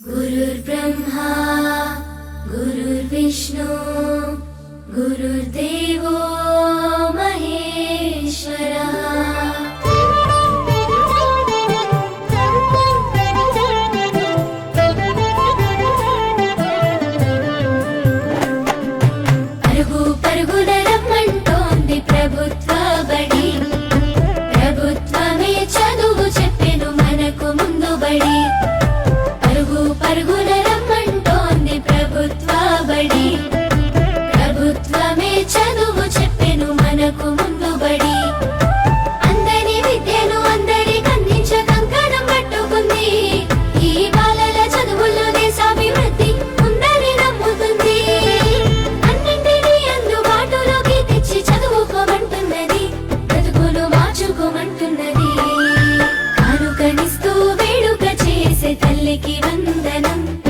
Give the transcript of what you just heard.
गुरुर्ब्रह्मा गुरुर्विष्णु गुरुर्देवो महेश्वरः పరుగు పరుగుల రమ్మంటోంది ప్రభుత్వ బడి పరుగుల రమ్మంటోంది ప్రభుత్వ బడి ప్రభుత్వమే చదువు చెప్పెను మనకు வந்தனம்